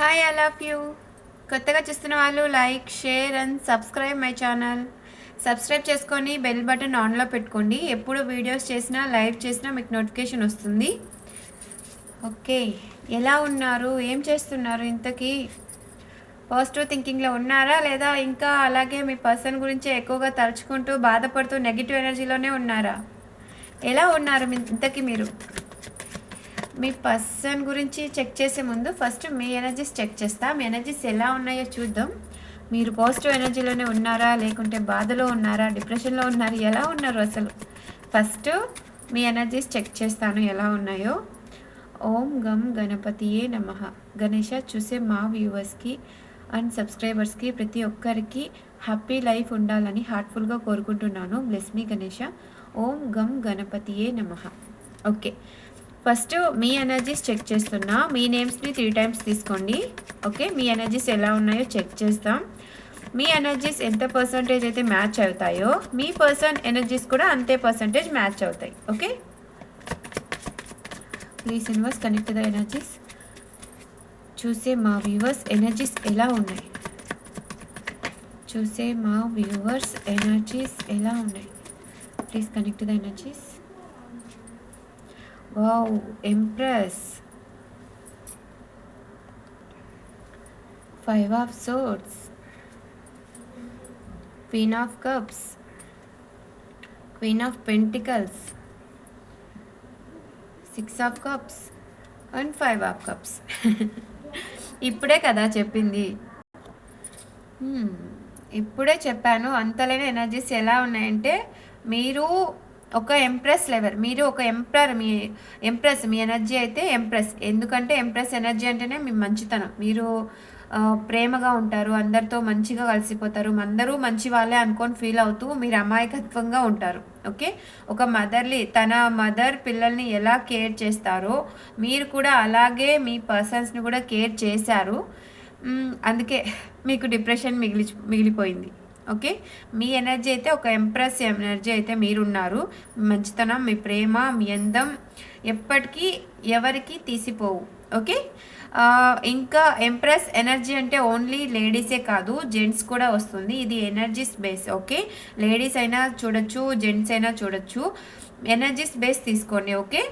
Hi I love you కొత్తగా చూస్తున్న వాళ్ళు like share and subscribe my channel. Subscribe చేసుకొని బెల్ బటన్ ఆన్లో పెట్టుకోండి. ఎప్పుడు వీడియోస్ చేసినా లైవ్ చేసినా మీకు నోటిఫికేషన్ వస్తుంది. ఓకే ఎలా ఉన్నారు? ఏం చేస్తున్నారు ఇంతకీ? పాజిటివ్ థింకింగ్లో ఉన్నారా లేదా ఇంకా అలాగే మీ పర్సన్ గురించి ఎక్కువగా తలుచుకుంటూ బాధపడుతూ నెగిటివ్ ఎనర్జీలోనే ఉన్నారా? ఎలా ఉన్నారు మీ- ఇంతకీ మీరు? మీ పర్సన్ గురించి చెక్ చేసే ముందు ఫస్ట్ మీ ఎనర్జీస్ చెక్ చేస్తా. మీ ఎనర్జీస్ ఎలా ఉన్నాయో చూద్దాం. మీరు పాజిటివ్ ఎనర్జీలోనే ఉన్నారా? లేకుంటే బాధలో ఉన్నారా? డిప్రెషన్లో ఉన్నారు? ఎలా ఉన్నారు అసలు? ఫస్ట్ మీ ఎనర్జీస్ చెక్ చేస్తాను ఎలా ఉన్నాయో. ఓం గం గణపతియే నమ. గణేష చూసే మా వ్యూవర్స్కి అండ్ సబ్స్క్రైబర్స్కి ప్రతి ఒక్కరికి హ్యాపీ లైఫ్ ఉండాలని హార్ట్ఫుల్గా కోరుకుంటున్నాను. Bless me Ganesha. ఓం గం గణపతియే నమ. ఓకే. ఫస్ట్ మీ ఎనర్జీస్ చెక్ చేస్తున్నా. మీ నేమ్స్ని త్రీ టైమ్స్ తీసుకోండి. ఓకే మీ ఎనర్జీస్ ఎలా ఉన్నాయో చెక్ చేస్తాం. మీ ఎనర్జీస్ ఎంత పర్సంటేజ్ అయితే మ్యాచ్ అవుతాయో మీ పర్సన్ ఎనర్జీస్ కూడా అంతే పర్సంటేజ్ మ్యాచ్ అవుతాయి. Okay please inverse connect the energies చూసే మా వ్యూవర్స్ ఎనర్జీస్ ఎలా ఉన్నాయి? చూసే మా వ్యూవర్స్ ఎనర్జీస్ ఎలా ఉన్నాయి? Please connect the energies wow empress five of swords queen of cups queen of pentacles six of cups and five of cups ఇప్పుడే కదా చెప్పింది. Hmm, ఇప్పుడే చెప్పాను. అంతలేని ఎనర్జీస్ ఎలా ఉన్నాయంటే మీరు ఒక ఎంప్రెస్ లెవెల్. మీరు ఒక ఎంప్రర్ మీ ఎంప్రెస్ మీ ఎనర్జీ అయితే ఎంప్రెస్. ఎందుకంటే ఎంప్రెస్ ఎనర్జీ అంటేనే మీ మంచితనం. మీరు ప్రేమగా ఉంటారు అందరితో మంచిగా కలిసిపోతారు అందరూ మంచి వాళ్ళే అనుకొని ఫీల్ అవుతూ మీరు అమాయకత్వంగా ఉంటారు. ఓకే? ఒక మదర్లీ తన మదర్ పిల్లల్ని ఎలా కేర్ చేస్తారో మీరు కూడా అలాగే మీ పర్సన్స్ని కూడా కేర్ చేశారు. అందుకే మీకు డిప్రెషన్ మిగిలి మిగిలిపోయింది. ఓకే? మీ ఎనర్జీ అయితే ఒక ఎంప్రెస్ ఎనర్జీ అయితే మీరున్నారు. మంచితనం మీ ప్రేమ మీ అందం ఎప్పటికీ ఎవరికి తీసిపోవు. ఓకే? ఇంకా ఎంప్రెస్ ఎనర్జీ అంటే ఓన్లీ లేడీసే కాదు జెంట్స్ కూడా వస్తుంది. ఇది ఎనర్జీస్ బేస్ ఓకే? లేడీస్ అయినా చూడొచ్చు జెంట్స్ అయినా చూడొచ్చు. ఎనర్జీస్ బేస్ తీసుకోండి ఓకే?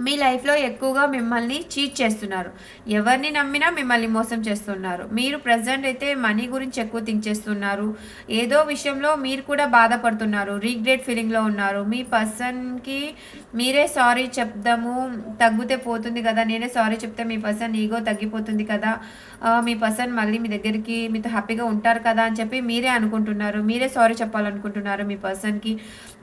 మీ లైఫ్లో ఎక్కువగా మిమ్మల్ని చీట్ చేస్తున్నారు. ఎవరిని నమ్మినా మిమ్మల్ని మోసం చేస్తున్నారు. మీరు ప్రజెంట్ అయితే మనీ గురించి ఎక్కువ థింక్ చేస్తున్నారు. ఏదో విషయంలో మీరు కూడా బాధపడుతున్నారు. రీగ్రెట్ ఫీలింగ్లో ఉన్నారు. మీ పర్సన్కి మీరే సారీ చెప్దాము తగ్గితే పోతుంది కదా. నేనే సారీ చెప్తే మీ పర్సన్ ఈగో తగ్గిపోతుంది కదా. మీ పర్సన్ మళ్ళీ మీ దగ్గరికి మీతో హ్యాపీగా ఉంటారు కదా అని చెప్పి మీరే అనుకుంటున్నారు. మీరే సారీ చెప్పాలనుకుంటున్నారు మీ పర్సన్కి.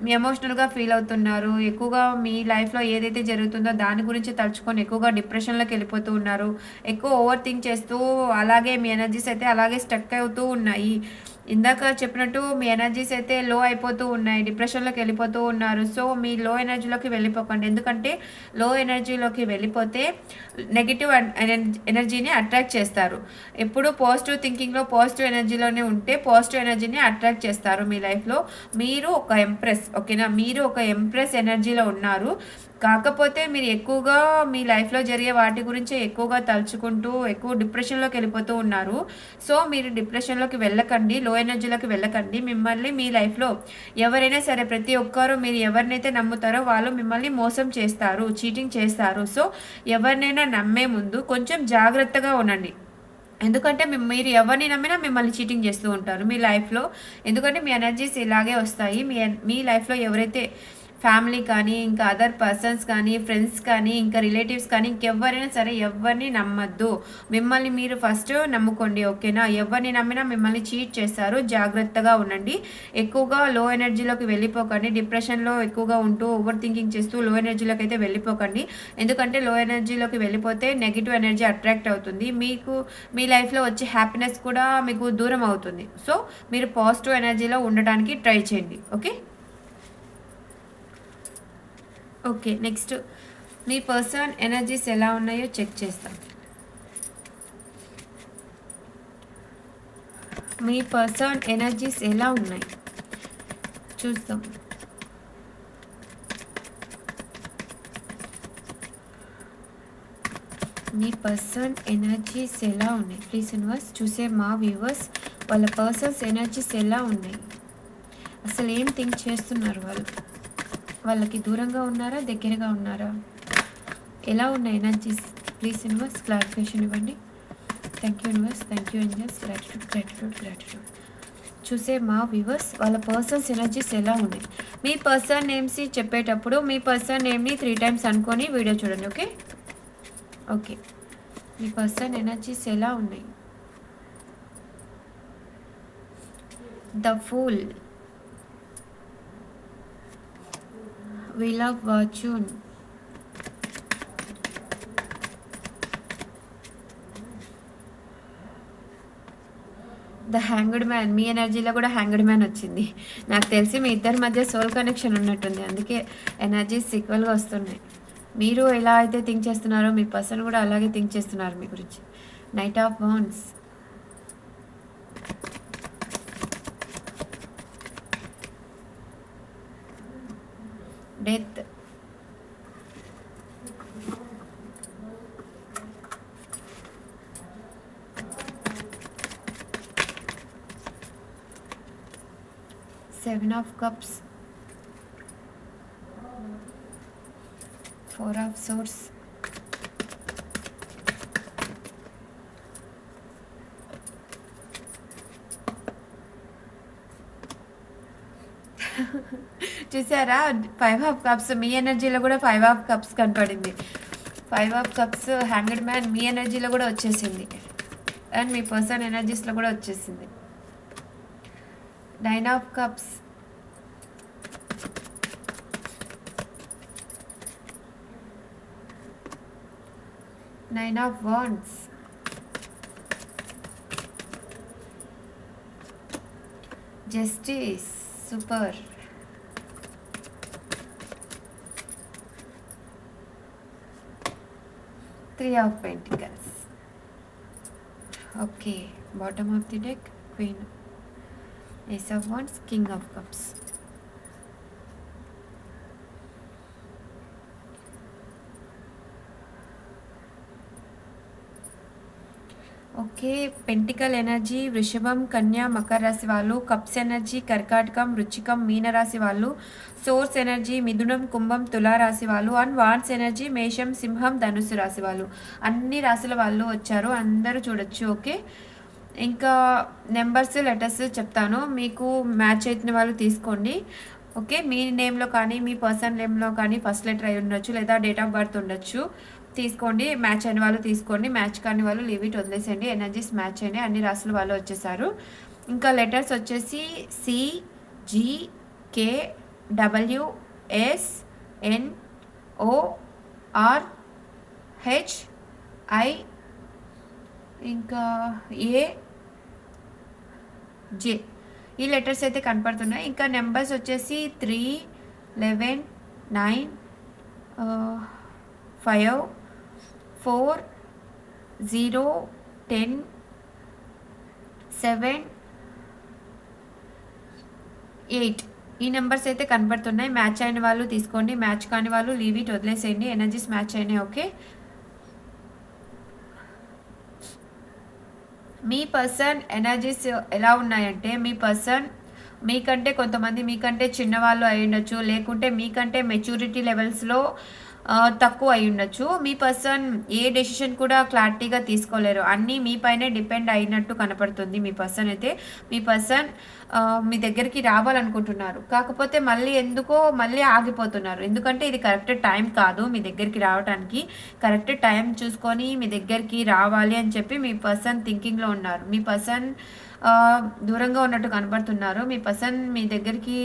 మీ ఎమోషనల్గా ఫీల్ అవుతున్నారు. ఎక్కువగా మీ లైఫ్లో ఏదైతే జరుగుతుందో దాని గురించి తలుచుకొని ఎక్కువగా డిప్రెషన్లోకి వెళ్ళిపోతూ ఉన్నారు. ఎక్కువ ఓవర్ థింక్ చేస్తూ అలాగే మీ ఎనర్జీస్ అయితే అలాగే స్టక్ అవుతూ ఉన్నాయి. ఇందాక చెప్పినట్టు మీ ఎనర్జీస్ అయితే లో అయిపోతూ ఉన్నాయి డిప్రెషన్లోకి వెళ్ళిపోతూ ఉన్నారు. సో మీ లో ఎనర్జీలోకి వెళ్ళిపోకండి. ఎందుకంటే లో ఎనర్జీలోకి వెళ్ళిపోతే నెగిటివ్ ఎనర్జీని అట్రాక్ట్ చేస్తారు. ఎప్పుడు పాజిటివ్ థింకింగ్లో పాజిటివ్ ఎనర్జీలోనే ఉంటే పాజిటివ్ ఎనర్జీని అట్రాక్ట్ చేస్తారు మీ లైఫ్లో మీరు ఒక ఎంప్రెస్ ఓకేనా మీరు ఒక ఎంప్రెస్ ఎనర్జీలో ఉన్నారు. కాకపోతే మీరు ఎక్కువగా మీ లైఫ్లో జరిగే వాటి గురించి ఎక్కువగా తలుచుకుంటూ ఎక్కువ డిప్రెషన్లోకి వెళ్ళిపోతూ ఉన్నారు. సో మీరు డిప్రెషన్లోకి వెళ్ళకండి లో ఎనర్జీలోకి వెళ్ళకండి. మిమ్మల్ని మీ లైఫ్లో ఎవరైనా సరే ప్రతి ఒక్కరు మీరు ఎవరినైతే నమ్ముతారో వాళ్ళు మిమ్మల్ని మోసం చేస్తారు చీటింగ్ చేస్తారు. సో ఎవరినైనా నమ్మే ముందు కొంచెం జాగ్రత్తగా ఉండండి. ఎందుకంటే మీరు ఎవరిని నమ్మినా మిమ్మల్ని చీటింగ్ చేస్తూ ఉంటారు. మీ లైఫ్లో ఎందుకంటే మీ ఎనర్జీస్ ఇలాగే వస్తాయి. మీ మీ లైఫ్లో ఎవరైతే ఫ్యామిలీ కానీ ఇంకా అదర్ పర్సన్స్ కానీ ఫ్రెండ్స్ కానీ ఇంకా రిలేటివ్స్ కానీ ఇంకెవరైనా సరే ఎవరిని నమ్మద్దు. మిమ్మల్ని మీరు ఫస్ట్ నమ్ముకోండి ఓకేనా? ఎవరిని నమ్మినా మిమ్మల్ని చీట్ చేస్తారు. జాగ్రత్తగా ఉండండి. ఎక్కువగా లో ఎనర్జీలోకి వెళ్ళిపోకండి. డిప్రెషన్లో ఎక్కువగా ఉంటూ ఓవర్ థింకింగ్ చేస్తూ లో ఎనర్జీలోకి అయితే వెళ్ళిపోకండి. ఎందుకంటే లో ఎనర్జీలోకి వెళ్ళిపోతే నెగిటివ్ ఎనర్జీ అట్రాక్ట్ అవుతుంది. మీకు మీ లైఫ్లో వచ్చే హ్యాపీనెస్ కూడా మీకు దూరం అవుతుంది. సో మీరు పాజిటివ్ ఎనర్జీలో ఉండటానికి ట్రై చేయండి. Okay okay next. మీ పర్సన్ ఎనర్జీస్ ఎలా ఉన్నాయో చెక్ చేస్తాం. మీ పర్సన్ ఎనర్జీస్ ఎలా ఉన్నాయి? చూస్తాం. మీ పర్సన్ ఎనర్జీస్ ఎలా ఉన్నాయి? ప్లీజ్ ఇన్వర్స్ చూసే మా వ్యూవర్స్ వాళ్ళ పర్సన్స్ ఎనర్జీస్ ఎలా ఉన్నాయి? అసలు ఏం థింక్ చేస్తున్నారు వాళ్ళు? వాళ్ళకి దూరంగా ఉన్నారా దగ్గరగా ఉన్నారా? ఎలా ఉన్నాయి ఎనర్జీస్? ప్లీజ్ యూనివర్స్ క్లారిఫికేషన్ ఇవ్వండి. Thank you universe thank you ఎంజర్స్ gratitude gratitude gratitude చూసే మా వ్యూవర్స్ వాళ్ళ పర్సన్స్ ఎనర్జీస్ ఎలా ఉన్నాయి? మీ పర్సన్ నేమ్స్ చెప్పేటప్పుడు మీ పర్సన్ నేమ్ని త్రీ టైమ్స్ అనుకొని వీడియో చూడండి ఓకే ఓకే మీ పర్సన్ ఎనర్జీస్ ఎలా ఉన్నాయి? The fool we love fortune the hanged man మీ ఎనర్జీలో కూడా హ్యాంగ్డ్ మ్యాన్ వచ్చింది. నాకు తెలిసి మీ ఇద్దరి మధ్య సోల్ కనెక్షన్ ఉన్నట్టుంది. అందుకే ఎనర్జీస్ ఈక్వల్గా వస్తున్నాయి. మీరు ఎలా అయితే థింక్ చేస్తున్నారో మీ పర్సన్ కూడా అలాగే థింక్ చేస్తున్నారు మీ గురించి. Knight of బాన్స్ death seven of cups four of swords చూసారా? ఫైవ్ ఆఫ్ కప్స్ మీ ఎనర్జీలో కూడా ఫైవ్ ఆఫ్ కప్స్ కనపడింది. Five of cups hanged man మీ ఎనర్జీలో కూడా వచ్చేసింది. అండ్ మీ పర్సన్ ఎనర్జీస్లో కూడా వచ్చేసింది. Nine of cups nine of wands justice Süper. Three of Pentacles. Okay, bottom of the deck, Queen, Ace of Wands, King of Cups. Okay pentacle energy వృషభం కన్యా మకర రాశి వాళ్ళు కప్స్ ఎనర్జీ కర్కాటకం రుచికం మీనరాశి వాళ్ళు సోర్స్ ఎనర్జీ మిథునం కుంభం తులా రాశి వాళ్ళు అండ్ వాన్స్ ఎనర్జీ మేషం సింహం ధనుసు రాశి వాళ్ళు. అన్ని రాశుల వాళ్ళు వచ్చారు అందరూ చూడొచ్చు ఓకే? ఇంకా నెంబర్స్ లెటర్స్ చెప్తాను మీకు మ్యాచ్ అయిన వాళ్ళు తీసుకోండి ఓకే? మీ నేమ్లో కానీ మీ పర్సన్ నేమ్లో కానీ ఫస్ట్ లెటర్ అయి ఉండొచ్చు లేదా డేట్ ఆఫ్ బర్త్ ఉండొచ్చు. తీసుకోండి మ్యాచ్ అయిన వాళ్ళు తీసుకోండి మ్యాచ్ కాని వాళ్ళు లీవ్ ఇట్ వదిలేసేయండి ఎనర్జీస్ మ్యాచ్ అయినాయి అన్ని రాసులు వాళ్ళు వచ్చేసారు. ఇంకా లెటర్స్ వచ్చేసి C G K W S N O R H I ఇంకా ఏ జే ఈ లెటర్స్ అయితే కనపడుతున్నాయి. ఇంకా నెంబర్స్ వచ్చేసి three eleven nine five four zero ten seven eight. ఈ నెంబర్స్ అయితే కనబడుతున్నాయి. మ్యాచ్ అయిన వాళ్ళు తీసుకోండి. మ్యాచ్ కాని వాళ్ళు లీవ్ ఇట్ వదిలేసేయండి. ఎనర్జీస్ మ్యాచ్ అయినాయి ఓకే? మీ పర్సన్ ఎనర్జీస్ ఎలా ఉన్నాయంటే మీ పర్సన్ మీకంటే కొంతమంది మీకంటే చిన్నవాళ్ళు అయి ఉండొచ్చు లేకుంటే మీకంటే మెచ్యూరిటీ లెవెల్స్లో తక్కువ అయి ఉండొచ్చు. మీ పర్సన్ ఏ డెసిషన్ కూడా క్లారిటీగా తీసుకోలేరు. అన్నీ మీ పైనే డిపెండ్ అయినట్టు కనపడుతుంది మీ పర్సన్ అయితే. మీ పర్సన్ మీ దగ్గరికి రావాలనుకుంటున్నారు. కాకపోతే మళ్ళీ ఎందుకో మళ్ళీ ఆగిపోతున్నారు. ఎందుకంటే ఇది కరెక్ట్ టైం కాదు మీ దగ్గరికి రావడానికి కరెక్ట్ టైం చూసుకొని మీ దగ్గరికి రావాలి అని చెప్పి మీ పర్సన్ థింకింగ్లో ఉన్నారు. మీ పర్సన్ దూరంగా ఉన్నట్టు కనబడుతున్నారు మీ పర్సన్ మీ దగ్గరికి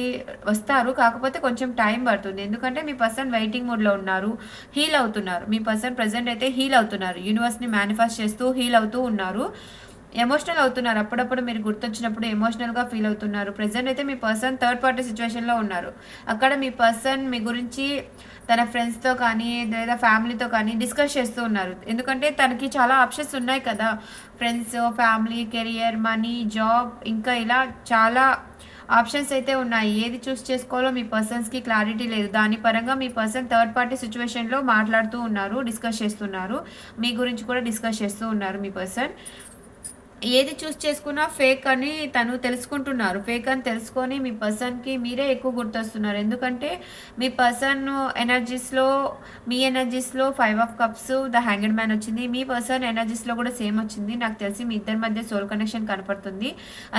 వస్తారు. కాకపోతే కొంచెం టైం పడుతుంది. ఎందుకంటే మీ పర్సన్ వెయిటింగ్ మోడ్లో ఉన్నారు. హీల్ అవుతున్నారు. మీ పర్సన్ ప్రజెంట్ అయితే హీల్ అవుతున్నారు. యూనివర్స్ని మేనిఫెస్ట్ చేస్తూ హీల్ అవుతూ ఉన్నారు. ఎమోషనల్ అవుతున్నారు. అప్పుడప్పుడు మీరు గుర్తొచ్చినప్పుడు ఎమోషనల్గా ఫీల్ అవుతున్నారు. ప్రజెంట్ అయితే మీ పర్సన్ థర్డ్ పార్టీ సిచ్యువేషన్లో ఉన్నారు. అక్కడ మీ పర్సన్ మీ గురించి తన ఫ్రెండ్స్తో కానీ లేదా ఫ్యామిలీతో కానీ డిస్కస్ చేస్తూ ఉన్నారు. ఎందుకంటే తనకి చాలా ఆప్షన్స్ ఉన్నాయి కదా. Friends family career money job ఇంకా ఇలా చాలా ఆప్షన్స్ అయితే ఉన్నాయి. ఏది చూస్ చేసుకోవాలో మీ పర్సన్స్కి క్లారిటీ లేదు. దాని పరంగా మీ పర్సన్ థర్డ్ పార్టీ సిచ్యువేషన్లో మాట్లాడుతూ ఉన్నారు డిస్కస్ చేస్తున్నారు. మీ గురించి కూడా డిస్కస్ చేస్తూ ఉన్నారు మీ పర్సన్ ఏది చూస్ చేసుకున్నా ఫేక్ అని తను తెలుసుకుంటున్నారు. ఫేక్ అని తెలుసుకొని మీ పర్సన్కి మీరే ఎక్కువ గుర్తొస్తున్నారు. ఎందుకంటే మీ పర్సన్ ఎనర్జీస్లో మీ ఎనర్జీస్లో five of cups the hanged man వచ్చింది. మీ పర్సన్ ఎనర్జీస్లో కూడా సేమ్ వచ్చింది. నాకు తెలిసి మీ ఇద్దరి మధ్య సోల్ కనెక్షన్ కనపడుతుంది.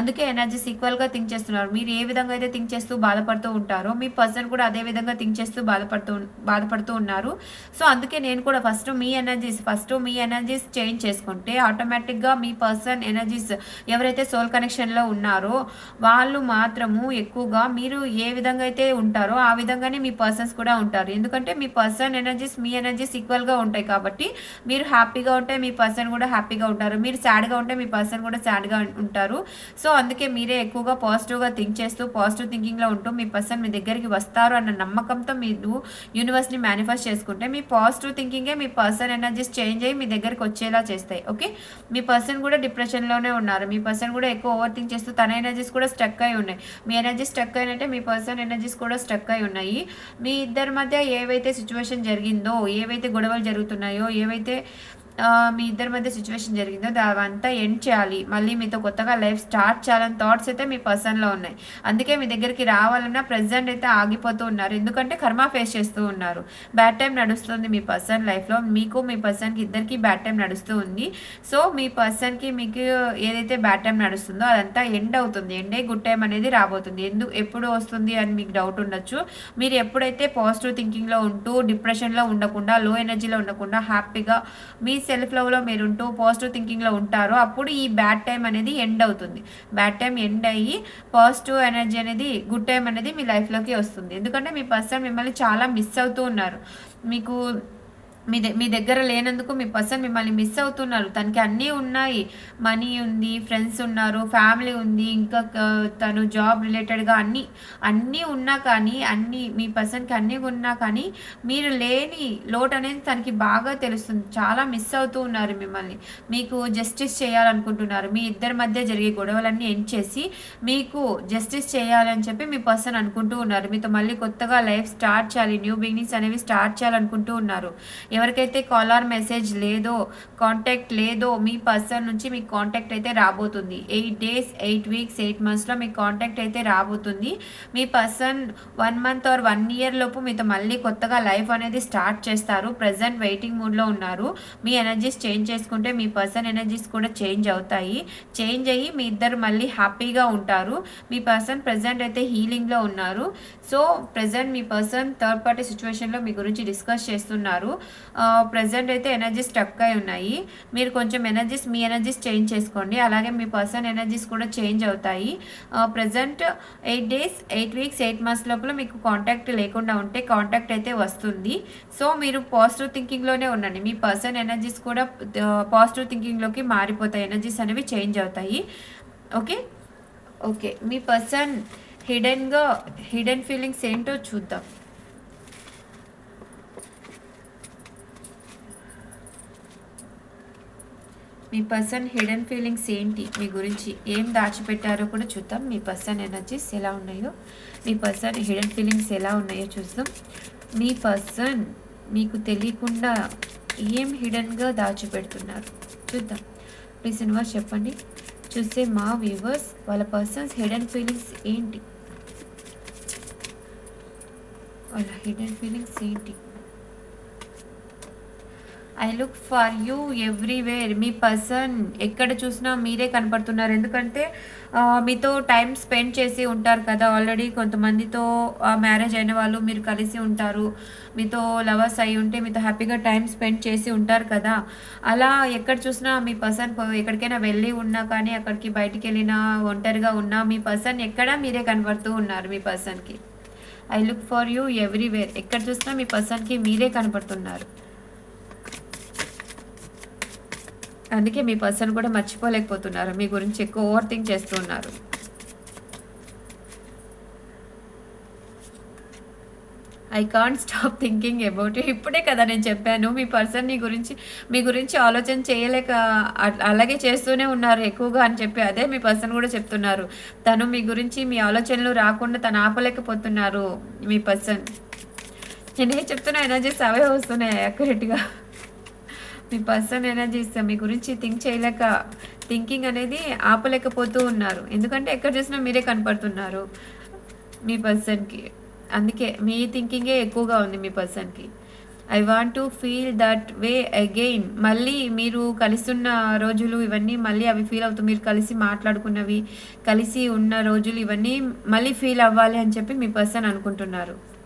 అందుకే ఎనర్జీస్ ఈక్వల్గా థింక్ చేస్తున్నారు. మీరు ఏ విధంగా అయితే థింక్ చేస్తూ బాధపడుతూ ఉంటారో మీ పర్సన్ కూడా అదే విధంగా థింక్ చేస్తూ బాధపడుతూ బాధపడుతూ ఉన్నారు. సో అందుకే నేను కూడా ఫస్ట్ మీ ఎనర్జీస్ ఫస్ట్ మీ ఎనర్జీస్ చేంజ్ చేసుకుంటే ఆటోమేటిక్గా మీ పర్సన్ ఎనర్జీస్ ఎవరైతే సోల్ కనెక్షన్లో ఉన్నారో వాళ్ళు మాత్రము ఎక్కువగా మీరు ఏ విధంగా అయితే ఉంటారో ఆ విధంగానే మీ పర్సన్స్ కూడా ఉంటారు. ఎందుకంటే మీ పర్సన్ ఎనర్జీస్ మీ ఎనర్జీస్ ఈక్వల్గా ఉంటాయి కాబట్టి మీరు హ్యాపీగా ఉంటే మీ పర్సన్ కూడా హ్యాపీగా ఉంటారు. మీరు సాడ్గా ఉంటే మీ పర్సన్ కూడా సాడ్గా ఉంటారు. సో అందుకే మీరే ఎక్కువగా పాజిటివ్గా థింక్ చేస్తూ పాజిటివ్ థింకింగ్లో ఉంటూ మీ పర్సన్ మీ దగ్గరికి వస్తారు అన్న నమ్మకంతో మీరు యూనివర్స్ని మేనిఫెస్ట్ చేసుకుంటే మీ పాజిటివ్ థింకింగే మీ పర్సన్ ఎనర్జీస్ చేంజ్ అయ్యి మీ దగ్గరికి వచ్చేలా చేస్తాయి. ఓకే మీ పర్సన్ కూడా డిప్రెషన్ డిప్రెషన్లోనే ఉన్నారు. మీ పర్సన్ కూడా ఎక్కువ ఓవర్ థింక్ చేస్తూ తన ఎనర్జీస్ కూడా స్టక్ అయి ఉన్నాయి. మీ ఎనర్జీ స్టక్ అయినట్టే మీ పర్సన్ ఎనర్జీస్ కూడా స్టక్ అయి ఉన్నాయి. మీ ఇద్దరి మధ్య ఏవైతే సిచ్యువేషన్ జరిగిందో ఏవైతే గొడవలు జరుగుతున్నాయో ఏవైతే మీ ఇద్దరి మధ్య సిచ్యువేషన్ జరిగిందో అవంతా ఎండ్ చేయాలి. మళ్ళీ మీతో కొత్తగా లైఫ్ స్టార్ట్ చేయాలని థాట్స్ అయితే మీ పర్సన్లో ఉన్నాయి. అందుకే మీ దగ్గరికి రావాలన్నా ప్రజెంట్ అయితే ఆగిపోతూ ఉన్నారు. ఎందుకంటే కర్మ ఫేస్ చేస్తూ ఉన్నారు. బ్యాడ్ టైం నడుస్తుంది మీ పర్సన్ లైఫ్లో మీకు మీ పర్సన్కి ఇద్దరికి బ్యాడ్ టైం నడుస్తూ ఉంది. సో మీ పర్సన్కి మీకు ఏదైతే బ్యాడ్ టైం నడుస్తుందో అదంతా ఎండ్ అవుతుంది. ఎండే గుడ్ టైం అనేది రాబోతుంది. ఎందుకు ఎప్పుడు వస్తుంది అని మీకు డౌట్ ఉండొచ్చు. మీరు ఎప్పుడైతే పాజిటివ్ థింకింగ్లో ఉంటూ డిప్రెషన్లో ఉండకుండా లో ఎనర్జీలో ఉండకుండా హ్యాపీగా మీ సెల్ఫ్ లవ్లో మీరు ఉంటూ పాజిటివ్ థింకింగ్లో ఉంటారో అప్పుడు ఈ బ్యాడ్ టైం అనేది ఎండ్ అవుతుంది. బ్యాడ్ టైం ఎండ్ అయ్యి పాజిటివ్ ఎనర్జీ అనేది గుడ్ టైం అనేది మీ లైఫ్లోకి వస్తుంది. ఎందుకంటే మీ పర్సన్ మిమ్మల్ని చాలా మిస్ అవుతూ ఉన్నారు. మీకు మీ మీ దగ్గర లేనందుకు మీ పర్సన్ మిమ్మల్ని మిస్ అవుతున్నారు. తనకి అన్నీ ఉన్నాయి. మనీ ఉంది ఫ్రెండ్స్ ఉన్నారు ఫ్యామిలీ ఉంది ఇంకా తను జాబ్ రిలేటెడ్గా అన్నీ అన్నీ ఉన్నా కానీ అన్నీ మీ పర్సన్కి అన్నీ ఉన్నా కానీ మీరు లేని లోటు అనేది తనకి బాగా తెలుస్తుంది. చాలా మిస్ అవుతూ ఉన్నారు మిమ్మల్ని. మీకు జస్టిస్ చేయాలనుకుంటున్నారు. మీ ఇద్దరి మధ్య జరిగే గొడవలన్నీ ఎండ్ చేసి మీకు జస్టిస్ చేయాలని చెప్పి మీ పర్సన్ అనుకుంటూ ఉన్నారు. మీతో మళ్ళీ కొత్తగా లైఫ్ స్టార్ట్ చేయాలి. న్యూ బిగినింగ్స్ అనేవి స్టార్ట్ చేయాలనుకుంటూ ఉన్నారు. ఎవరికైతే కాలర్ మెసేజ్ లేదో కాంటాక్ట్ లేదో మీ పర్సన్ నుంచి మీకు కాంటాక్ట్ అయితే రాబోతుంది. Eight days eight weeks eight మంత్స్లో మీకు కాంటాక్ట్ అయితే రాబోతుంది. మీ person one month or one year లోపు మీతో మళ్ళీ కొత్తగా లైఫ్ అనేది స్టార్ట్ చేస్తారు. ప్రజెంట్ వెయిటింగ్ మూడ్లో ఉన్నారు. మీ ఎనర్జీస్ చేంజ్ చేసుకుంటే మీ పర్సన్ ఎనర్జీస్ కూడా చేంజ్ అవుతాయి. చేంజ్ అయ్యి మీ ఇద్దరు మళ్ళీ హ్యాపీగా ఉంటారు. మీ పర్సన్ ప్రజెంట్ అయితే హీలింగ్లో ఉన్నారు. సో ప్రజెంట్ మీ పర్సన్ థర్డ్ పార్టీ సిచ్యువేషన్లో మీ గురించి డిస్కస్ చేస్తున్నారు. ప్రజెంట్ అయితే ఎనర్జీస్ స్టక్ అయి ఉన్నాయి. మీరు కొంచెం ఎనర్జీస్ మీ ఎనర్జీస్ చేంజ్ చేసుకోండి. అలాగే మీ పర్సన్ ఎనర్జీస్ కూడా చేంజ్ అవుతాయి. Present eight days eight weeks eight months లోపల మీకు కాంటాక్ట్ లేకుండా ఉంటే కాంటాక్ట్ అయితే వస్తుంది. సో మీరు పాజిటివ్ థింకింగ్లోనే ఉండండి. మీ పర్సన్ ఎనర్జీస్ కూడా పాజిటివ్ థింకింగ్లోకి మారిపోతాయి. ఎనర్జీస్ అనేవి చేంజ్ అవుతాయి. ఓకే? ఓకే. మీ పర్సన్ హిడెన్గా హిడెన్ ఫీలింగ్స్ ఏంటో చూద్దాం. మీ పర్సన్ హిడెన్ ఫీలింగ్స్ ఏంటి? మీ గురించి ఏం దాచిపెట్టారో కూడా చూద్దాం. మీ పర్సన్ ఎనర్జీస్ ఎలా ఉన్నాయో మీ పర్సన్ హిడెన్ ఫీలింగ్స్ ఎలా ఉన్నాయో చూద్దాం. మీ పర్సన్ మీకు తెలియకుండా ఏం హిడెన్గా దాచిపెడుతున్నారు? చూద్దాం. ప్లీజ్ ఇన్వాస్ చెప్పండి. చూస్తే మా వ్యూవర్స్ వాళ్ళ పర్సన్స్ హిడెన్ ఫీలింగ్స్ ఏంటి? వాళ్ళ హిడెన్ ఫీలింగ్స్ ఏంటి? I look for you everywhere me person ఎక్కడ చూసినా మీరే కనపడుతున్నారు. ఎందుకంటే మీతో టైం స్పెండ్ చేసి ఉంటారు కదా. ఆల్రెడీ కొంతమందితో మ్యారేజ్ అయిన వాళ్ళు మీరు కలిసి ఉంటారు. మీతో లవర్స్ అయి ఉంటే మీతో హ్యాపీగా టైం స్పెండ్ చేసి ఉంటారు కదా. అలా ఎక్కడ చూసినా మీ పర్సన్ ఎక్కడికైనా వెళ్ళి ఉన్నా కానీ అక్కడికి బయటికి వెళ్ళినా ఒంటరిగా ఉన్నా మీ పర్సన్ ఎక్కడ మీరే కనపడుతూ ఉన్నారు మీ పర్సన్కి I look for you everywhere ఎక్కడ చూసినా మీ పర్సన్కి మీరే కనపడుతున్నారు అందుకే మీ పర్సన్ కూడా మర్చిపోలేకపోతున్నారు. మీ గురించి ఎక్కువ ఓవర్ థింక్ చేస్తూ ఉన్నారు. I can't stop thinking about ఇప్పుడే కదా నేను చెప్పాను మీ పర్సన్ నీ గురించి మీ గురించి ఆలోచన చేయలేక అలాగే చేస్తూనే ఉన్నారు ఎక్కువగా అని చెప్పి అదే మీ పర్సన్ కూడా చెప్తున్నారు. తను మీ గురించి మీ ఆలోచనలు రాకుండా తను ఆపలేకపోతున్నారు మీ పర్సన్. నేనే చెప్తున్నా ఎనర్జీస్ అవే వస్తున్నాయి అక్యురేట్గా మీ పర్సన్ ఎనర్జీస్ మీ గురించి థింక్ చేయలేక థింకింగ్ అనేది ఆపలేకపోతూ ఉన్నారు. ఎందుకంటే ఎక్కడ చూసినా మీరే కనపడుతున్నారు మీ పర్సన్కి. అందుకే మీ థింకింగే ఎక్కువగా ఉంది మీ పర్సన్కి. I want to feel that way again. మళ్ళీ మీరు కలిసి ఉన్న రోజులు ఇవన్నీ మళ్ళీ అవి ఫీల్ అవుతూ మీరు కలిసి మాట్లాడుకున్నవి కలిసి ఉన్న రోజులు ఇవన్నీ మళ్ళీ ఫీల్ అవ్వాలి అని చెప్పి మీ పర్సన్ అనుకుంటున్నారు.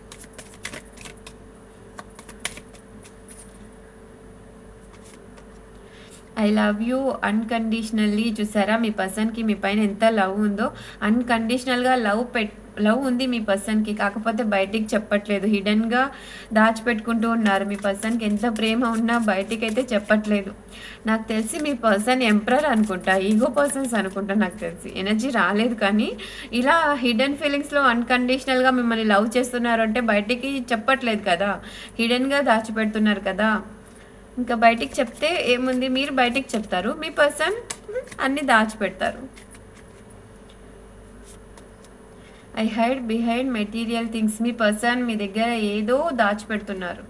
ఐ లవ్ యూ అన్కండిషనల్లీ చూసారా? మీ పర్సన్కి మీ పైన ఎంత లవ్ ఉందో. అన్కండిషనల్గా లవ్ పెట్ లవ్ ఉంది మీ పర్సన్కి కాకపోతే బయటికి చెప్పట్లేదు. హిడెన్గా దాచిపెట్టుకుంటూ ఉన్నారు. మీ పర్సన్కి ఎంత ప్రేమ ఉన్నా బయటికి అయితే చెప్పట్లేదు. నాకు తెలిసి మీ పర్సన్ ఎంప్రర్ అనుకుంటా. ఈగో పర్సన్స్ అనుకుంటా నాకు తెలిసి. ఎనర్జీ రాలేదు కానీ ఇలా హిడెన్ ఫీలింగ్స్లో అన్కండిషనల్గా మిమ్మల్ని లవ్ చేస్తున్నారు అంటే బయటికి చెప్పట్లేదు కదా. హిడెన్గా దాచిపెడుతున్నారు కదా. ఇంకా బయటికి చెప్తే ఏముంది? మీరు బయటికి చెప్తారు. మీ పర్సన్ అన్ని దాచిపెడతారు. I hide behind material things me person మీ దగ్గర ఏదో దాచిపెడుతున్నారు.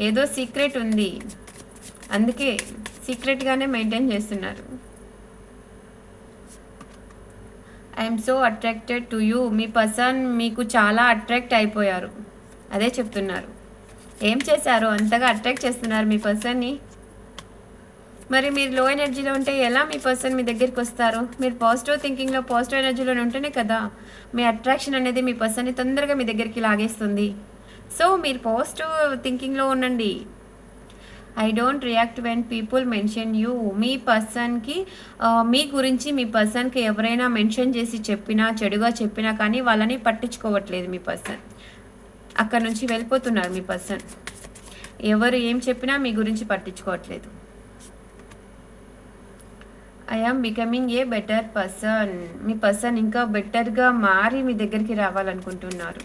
ఏదో సీక్రెట్ ఉంది. అందుకే సీక్రెట్గానే మెయింటైన్ చేస్తున్నారు. I'm so attracted to you me person మీకు చాలా అట్రాక్ట్ అయిపోయారు. అదే చెప్తున్నారు. ఏం చేశారు? అంతగా అట్రాక్ట్ చేస్తున్నారు మీ పర్సన్ని. మరి మీరు లో ఎనర్జీలో ఉంటే ఎలా మీ పర్సన్ మీ దగ్గరికి వస్తారు? మీరు పాజిటివ్ థింకింగ్లో పాజిటివ్ ఎనర్జీలో ఉంటేనే కదా మీ అట్రాక్షన్ అనేది మీ పర్సన్ని తొందరగా మీ దగ్గరికి లాగేస్తుంది. సో మీరు పాజిటివ్ థింకింగ్లో ఉండండి. I don't react when people mention you మీ పర్సన్కి మీ గురించి మీ పర్సన్కి ఎవరైనా మెన్షన్ చేసి చెప్పినా చెడుగా చెప్పినా కానీ వాళ్ళని పట్టించుకోవట్లేదు మీ పర్సన్. అక్కడ నుంచి వెళ్ళిపోతున్నారు మీ పర్సన్. ఎవరు ఏం చెప్పినా మీ గురించి పట్టించుకోవట్లేదు. I am becoming a better person me person ఇంకా బెటర్గా మారి మీ దగ్గరికి రావాలనుకుంటున్నారు.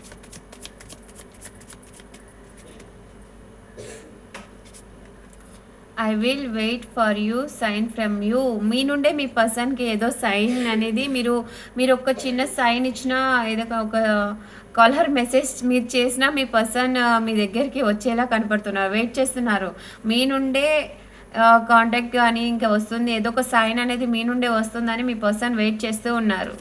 I will wait for you sign from you మీ నుండే మీ పర్సన్కి ఏదో సైన్ అనేది మీరు మీరు ఒక చిన్న సైన్ ఇచ్చినా ఏదో ఒక కాలర్ మెసేజ్ మీరు చేసినా మీ పర్సన్ మీ దగ్గరికి వచ్చేలా కనపడుతున్నారు వెయిట్ చేస్తున్నారు. మీ నుండే కాంటాక్ట్ కానీ ఇంకా వస్తుంది ఏదో ఒక సైన్ అనేది మీ నుండే వస్తుందని మీ పర్సన్ వెయిట్ చేస్తూ ఉన్నారు.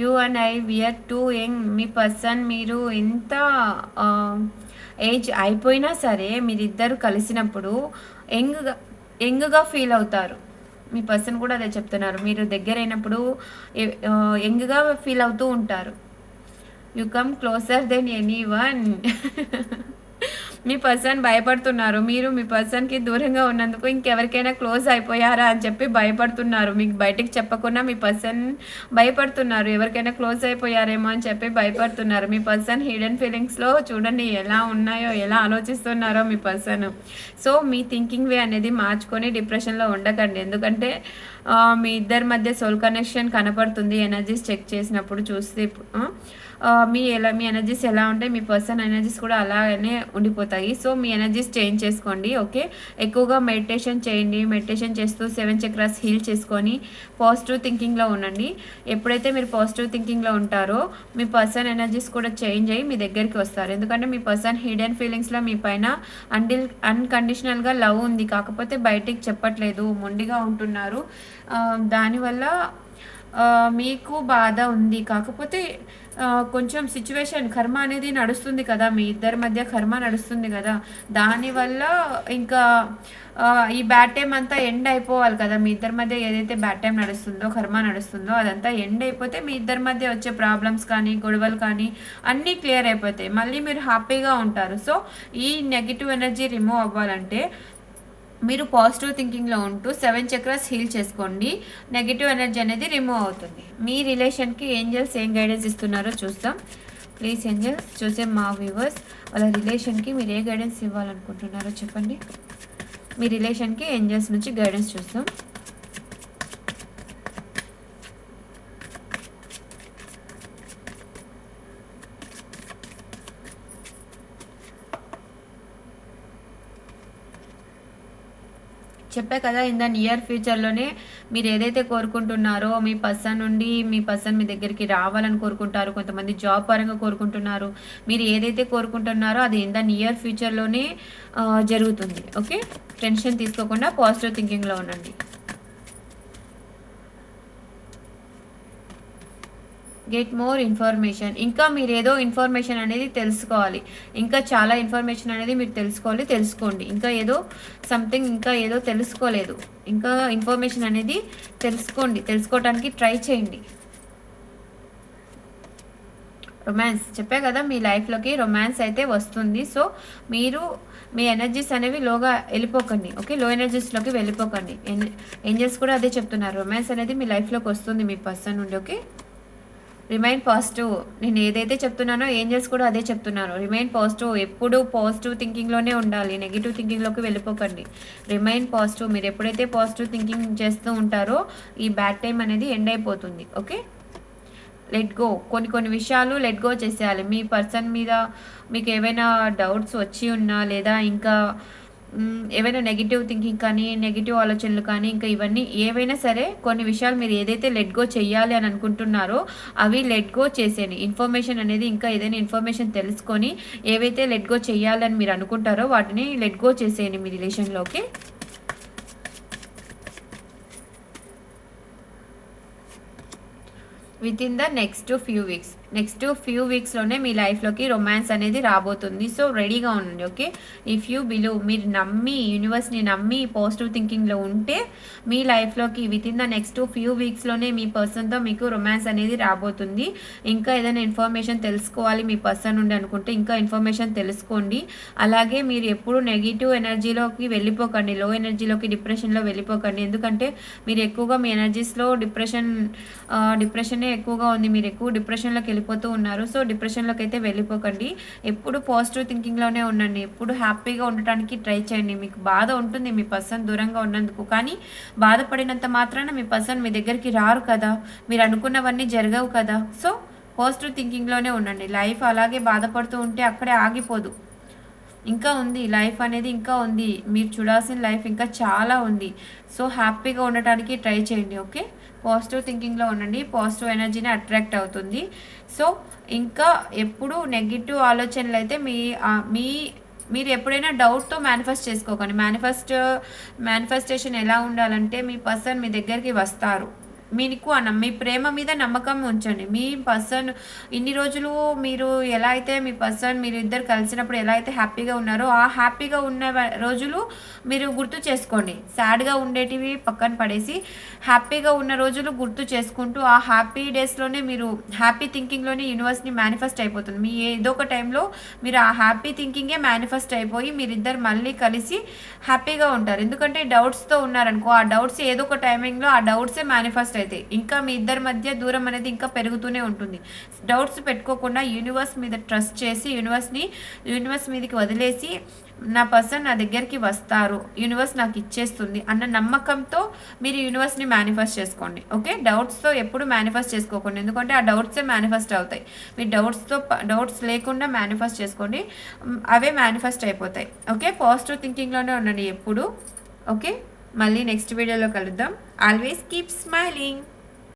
You and I were too young. Me person మీరు ఎంత ఏజ్ అయిపోయినా సరే మీరిద్దరు కలిసినప్పుడు యంగ్గా యంగ్గా ఫీల్ అవుతారు. మీ పర్సన్ కూడా అదే చెప్తున్నారు. మీరు దగ్గర అయినప్పుడు యంగ్గా ఫీల్ అవుతూ ఉంటారు. You come closer than anyone. Me person భయపడుతున్నారు. మీరు మీ పర్సన్కి దూరంగా ఉన్నందుకు ఇంకెవరికైనా క్లోజ్ అయిపోయారా అని చెప్పి భయపడుతున్నారు. మీకు బయటికి చెప్పకుండా మీ పర్సన్ భయపడుతున్నారు. ఎవరికైనా క్లోజ్ అయిపోయారేమో అని చెప్పి భయపడుతున్నారు. మీ పర్సన్ హిడెన్ ఫీలింగ్స్లో చూడండి ఎలా ఉన్నాయో ఎలా ఆలోచిస్తున్నారో మీ పర్సన్ సో మీ థింకింగ్ వే అనేది మార్చుకొని డిప్రెషన్లో ఉండకండి. ఎందుకంటే మీ ఇద్దరి మధ్య సోల్ కనెక్షన్ కనపడుతుంది ఎనర్జీస్ చెక్ చేసినప్పుడు చూస్తే మీ ఎలా మీ ఎనర్జీస్ ఎలా ఉంటాయి మీ పర్సన్ ఎనర్జీస్ కూడా అలానే ఉండిపోతాయి. సో మీ ఎనర్జీస్ చేంజ్ చేసుకోండి ఓకే? ఎక్కువగా మెడిటేషన్ చేయండి మెడిటేషన్ చేస్తూ సెవెన్ చక్రాస్ హీల్ చేసుకొని పాజిటివ్ థింకింగ్లో ఉండండి. ఎప్పుడైతే మీరు పాజిటివ్ థింకింగ్లో ఉంటారో మీ పర్సన్ ఎనర్జీస్ కూడా చేంజ్ అయ్యి మీ దగ్గరికి వస్తారు. ఎందుకంటే మీ పర్సన్ హిడెన్ ఫీలింగ్స్లో మీ పైన అండిల్ అన్కండిషనల్గా లవ్ ఉంది. కాకపోతే బయటికి చెప్పట్లేదు మొండిగా ఉంటున్నారు. దానివల్ల మీకు బాధ ఉంది. కాకపోతే కొంచెం సిచ్యువేషన్ కర్మ అనేది నడుస్తుంది కదా. మీ ఇద్దరి మధ్య కర్మ నడుస్తుంది కదా. దానివల్ల ఇంకా ఈ బ్యాడ్ టైం అంతా ఎండ్ అయిపోవాలి కదా. మీ ఇద్దరి మధ్య ఏదైతే బ్యాడ్ టైం నడుస్తుందో కర్మ నడుస్తుందో అదంతా ఎండ్ అయిపోతే మీ ఇద్దరి మధ్య వచ్చే ప్రాబ్లమ్స్ కానీ గొడవలు కానీ అన్నీ క్లియర్ అయిపోతాయి. మళ్ళీ మీరు హ్యాపీగా ఉంటారు. సో ఈ నెగిటివ్ ఎనర్జీ రిమూవ్ అవ్వాలంటే మీరు పాజిటివ్ థింకింగ్లో ఉంటూ సెవెన్ చక్రాస్ హీల్ చేసుకోండి. నెగిటివ్ ఎనర్జీ అనేది రిమూవ్ అవుతుంది. మీ రిలేషన్కి ఏంజల్స్ ఏం గైడెన్స్ ఇస్తున్నారో చూస్తాం. ప్లీజ్ ఏంజల్స్ చూసే మా వ్యూవర్స్ వాళ్ళ రిలేషన్కి మీరు ఏ గైడెన్స్ ఇవ్వాలనుకుంటున్నారో చెప్పండి. మీ రిలేషన్కి ఏంజల్స్ నుంచి గైడెన్స్ చూస్తాం. చెప్పే కదా ఇన్ ద నియర్ ఫ్యూచర్లోనే మీరు ఏదైతే కోరుకుంటున్నారో మీ పర్సన్ నుండి మీ పర్సన్ మీ దగ్గరికి రావాలని కోరుకుంటారు కొంతమంది జాబ్ పరంగా కోరుకుంటున్నారు మీరు ఏదైతే కోరుకుంటున్నారో అది ఇన్ ద నియర్ ఫ్యూచర్లోనే జరుగుతుంది. ఓకే టెన్షన్ తీసుకోకుండా పాజిటివ్ థింకింగ్లో ఉండండి. గెట్ మోర్ ఇన్ఫర్మేషన్ ఇంకా మీరు ఏదో ఇన్ఫర్మేషన్ అనేది తెలుసుకోవాలి. ఇంకా చాలా ఇన్ఫర్మేషన్ అనేది మీరు తెలుసుకోవాలి తెలుసుకోండి. ఇంకా ఏదో సంథింగ్ ఇంకా ఏదో తెలుసుకోలేదు. ఇంకా ఇన్ఫర్మేషన్ అనేది తెలుసుకోండి. తెలుసుకోవడానికి ట్రై చేయండి. రొమాన్స్ చెప్పే కదా మీ లైఫ్లోకి రొమాన్స్ అయితే వస్తుంది. సో మీరు మీ ఎనర్జీస్ అనేవి లోగా వెళ్ళిపోకండి. ఓకే లో ఎనర్జీస్లోకి వెళ్ళిపోకండి. ఏంజల్స్ కూడా అదే చెప్తున్నారు. రొమాన్స్ అనేది మీ లైఫ్లోకి వస్తుంది మీ పర్సన్ నుండి. ఓకే రిమైన్ పాజిటివ్ నేను ఏదైతే చెప్తున్నానో ఏంజల్స్ కూడా అదే చెప్తున్నాను రిమైన్ పాజిటివ్ ఎప్పుడు పాజిటివ్ థింకింగ్లోనే ఉండాలి. నెగిటివ్ థింకింగ్లోకి వెళ్ళిపోకండి. రిమైన్ పాజిటివ్ మీరు ఎప్పుడైతే పాజిటివ్ థింకింగ్ చేస్తూ ఉంటారో ఈ బ్యాడ్ టైం అనేది ఎండ్ అయిపోతుంది. ఓకే లెట్ గో కొన్ని కొన్ని విషయాలు లెట్ గో చేసేయాలి. మీ పర్సన్ మీద మీకు ఏవైనా డౌట్స్ వచ్చి ఉన్నా లేదా ఇంకా ఏవైనా నెగిటివ్ థింకింగ్ కానీ నెగిటివ్ ఆలోచనలు కానీ ఇంకా ఇవన్నీ ఏవైనా సరే కొన్ని విషయాలు మీరు ఏదైతే లెట్ గో చేయాలి అని అనుకుంటున్నారో అవి లెట్ గో చేసేయండి. ఇన్ఫర్మేషన్ అనేది ఇంకా ఏదైనా ఇన్ఫర్మేషన్ తెలుసుకొని ఏవైతే లెట్ గో చేయాలని మీరు అనుకుంటారో వాటిని లెట్ గో చేసేయండి మీ రిలేషన్లోకి within the next few weeks next few వీక్స్లోనే మీ లైఫ్లోకి రొమాన్స్ అనేది రాబోతుంది. సో రెడీగా ఉండండి ఓకే ఇఫ్ యూ బిలీవ్ మీరు నమ్మి యూనివర్స్ని నమ్మి పాజిటివ్ థింకింగ్లో ఉంటే మీ లైఫ్లోకి within the next few వీక్స్లోనే మీ పర్సన్తో మీకు రొమాన్స్ అనేది రాబోతుంది. ఇంకా ఏదైనా ఇన్ఫర్మేషన్ తెలుసుకోవాలి మీ పర్సన్ ఉండి అనుకుంటే ఇంకా ఇన్ఫర్మేషన్ తెలుసుకోండి. అలాగే మీరు ఎప్పుడు నెగిటివ్ ఎనర్జీలోకి వెళ్ళిపోకండి. లో ఎనర్జీలోకి డిప్రెషన్లో వెళ్ళిపోకండి. ఎందుకంటే మీరు ఎక్కువగా మీ ఎనర్జీస్లో డిప్రెషన్ డిప్రెషనే ఎక్కువగా ఉంది. మీరు ఎక్కువ డిప్రెషన్లోకి వెళ్ళిపోతూ ఉన్నారు. సో డిప్రెషన్లోకి అయితే వెళ్ళిపోకండి. ఎప్పుడు పాజిటివ్ థింకింగ్లోనే ఉండండి. ఎప్పుడు హ్యాపీగా ఉండటానికి ట్రై చేయండి. మీకు బాధ ఉంటుంది. మీ పర్సన్ దూరంగా ఉన్నందుకు. కానీ బాధపడినంత మాత్రాన మీ పర్సన్ మీ దగ్గరికి రారు కదా. మీరు అనుకున్నవన్నీ జరగవు కదా. సో పాజిటివ్ థింకింగ్లోనే ఉండండి. లైఫ్ అలాగే బాధపడుతూ ఉంటే అక్కడే ఆగిపోదు. ఇంకా ఉంది. లైఫ్ అనేది ఇంకా ఉంది. మీరు చూడాల్సిన లైఫ్ ఇంకా చాలా ఉంది. సో హ్యాపీగా ఉండటానికి ట్రై చేయండి. ఓకే? పాజిటివ్ థింకింగ్లో ఉండండి. పాజిటివ్ ఎనర్జీని అట్రాక్ట్ అవుతుంది. సో ఇంకా ఎప్పుడు నెగిటివ్ ఆలోచనలు అయితే మీ మీ మీరు ఎప్పుడైనా డౌట్తో మేనిఫెస్ట్ చేసుకోకండి. మేనిఫెస్ట్ మేనిఫెస్టేషన్ ఎలా ఉండాలంటే మీ పర్సన్ మీ దగ్గరికి వస్తారు. మీకు మీ ప్రేమ మీద నమ్మకం ఉంచండి. మీ పర్సన్ ఇన్ని రోజులు మీరు ఎలా అయితే మీ పర్సన్ మీరు ఇద్దరు కలిసినప్పుడు ఎలా అయితే హ్యాపీగా ఉన్నారో ఆ హ్యాపీగా ఉన్న రోజులు మీరు గుర్తు చేసుకోండి. సాడ్గా ఉండేటివి పక్కన పడేసి హ్యాపీగా ఉన్న రోజులు గుర్తు చేసుకుంటూ ఆ హ్యాపీ డేస్లోనే మీరు హ్యాపీ థింకింగ్లోనే యూనివర్స్ని మేనిఫెస్ట్ అయిపోతుంది. మీ ఏదో ఒక టైంలో మీరు ఆ హ్యాపీ థింకింగే మేనిఫెస్ట్ అయిపోయి మీరిద్దరు మళ్ళీ కలిసి హ్యాపీగా ఉంటారు. ఎందుకంటే డౌట్స్తో ఉన్నారనుకో ఆ డౌట్స్ ఏదో ఒక టైమింగ్లో ఆ డౌట్సే మేనిఫెస్ట్ అయితే. ఇంకా మీ ఇద్దరి మధ్య దూరం అనేది ఇంకా పెరుగుతూనే ఉంటుంది. డౌట్స్ పెట్టుకోకుండా యూనివర్స్ మీద ట్రస్ట్ చేసి యూనివర్స్ని యూనివర్స్ మీదకి వదిలేసి నా పర్సన్ నా దగ్గరికి వస్తారు. యూనివర్స్ నాకు ఇచ్చేస్తుంది అన్న నమ్మకంతో మీరు యూనివర్స్ని మేనిఫెస్ట్ చేసుకోండి. ఓకే? డౌట్స్తో ఎప్పుడు మేనిఫెస్ట్ చేసుకోకండి. ఎందుకంటే ఆ డౌట్సే మేనిఫెస్ట్ అవుతాయి. మీ డౌట్స్తో డౌట్స్ లేకుండా మేనిఫెస్ట్ చేసుకోండి. అవే మేనిఫెస్ట్ అయిపోతాయి. ఓకే? పాజిటివ్ థింకింగ్లోనే ఉండండి ఎప్పుడు. ఓకే? మళ్ళీ నెక్స్ట్ వీడియోలో కలుద్దాం. Always keep smiling